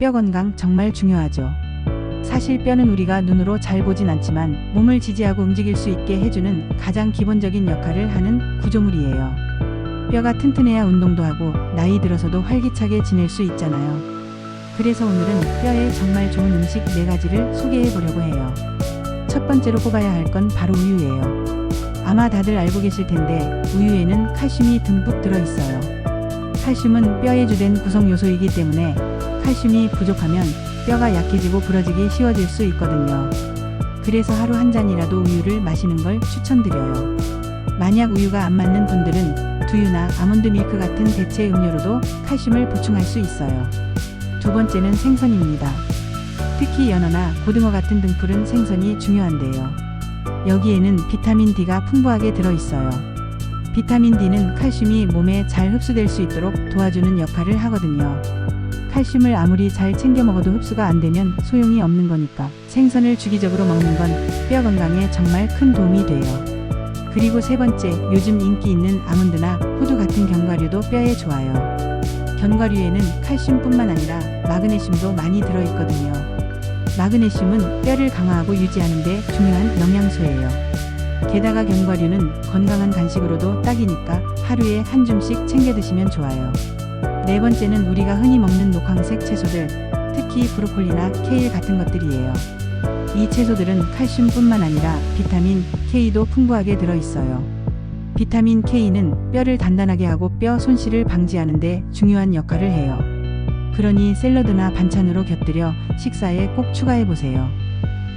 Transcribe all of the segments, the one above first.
뼈 건강 정말 중요하죠. 사실 뼈는 우리가 눈으로 잘 보진 않지만 몸을 지지하고 움직일 수 있게 해주는 가장 기본적인 역할을 하는 구조물이에요. 뼈가 튼튼해야 운동도 하고 나이 들어서도 활기차게 지낼 수 있잖아요. 그래서 오늘은 뼈에 정말 좋은 음식 4가지를 소개해 보려고 해요. 첫 번째로 꼽아야 할 건 바로 우유예요. 아마 다들 알고 계실 텐데 우유에는 칼슘이 듬뿍 들어 있어요. 칼슘은 뼈의 주된 구성 요소이기 때문에 칼슘이 부족하면 뼈가 약해지고 부러지기 쉬워질 수 있거든요. 그래서 하루 한 잔이라도 우유를 마시는 걸 추천드려요. 만약 우유가 안 맞는 분들은 두유나 아몬드 밀크 같은 대체 음료로도 칼슘을 보충할 수 있어요. 두 번째는 생선입니다. 특히 연어나 고등어 같은 등푸른 생선이 중요한데요. 여기에는 비타민 D가 풍부하게 들어있어요. 비타민 D는 칼슘이 몸에 잘 흡수될 수 있도록 도와주는 역할을 하거든요. 칼슘을 아무리 잘 챙겨 먹어도 흡수가 안 되면 소용이 없는 거니까 생선을 주기적으로 먹는 건 뼈 건강에 정말 큰 도움이 돼요. 그리고 세 번째, 요즘 인기 있는 아몬드나 호두 같은 견과류도 뼈에 좋아요. 견과류에는 칼슘뿐만 아니라 마그네슘도 많이 들어있거든요. 마그네슘은 뼈를 강화하고 유지하는 데 중요한 영양소예요. 게다가 견과류는 건강한 간식으로도 딱이니까 하루에 한 줌씩 챙겨 드시면 좋아요. 네 번째는 우리가 흔히 먹는 녹황색 채소들, 특히 브로콜리나 케일 같은 것들이에요. 이 채소들은 칼슘뿐만 아니라 비타민 K도 풍부하게 들어있어요. 비타민 K는 뼈를 단단하게 하고 뼈 손실을 방지하는 데 중요한 역할을 해요. 그러니 샐러드나 반찬으로 곁들여 식사에 꼭 추가해 보세요.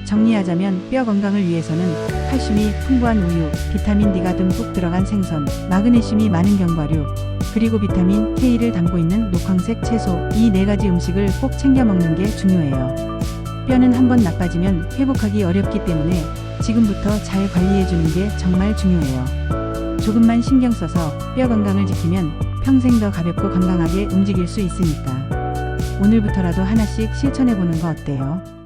정리하자면 뼈 건강을 위해서는 칼슘이 풍부한 우유, 비타민 D가 듬뿍 들어간 생선, 마그네슘이 많은 견과류, 그리고 비타민 K를 담고 있는 녹황색 채소 이 네 가지 음식을 꼭 챙겨 먹는 게 중요해요. 뼈는 한번 나빠지면 회복하기 어렵기 때문에 지금부터 잘 관리해 주는 게 정말 중요해요. 조금만 신경 써서 뼈 건강을 지키면 평생 더 가볍고 건강하게 움직일 수 있으니까. 오늘부터라도 하나씩 실천해 보는 거 어때요?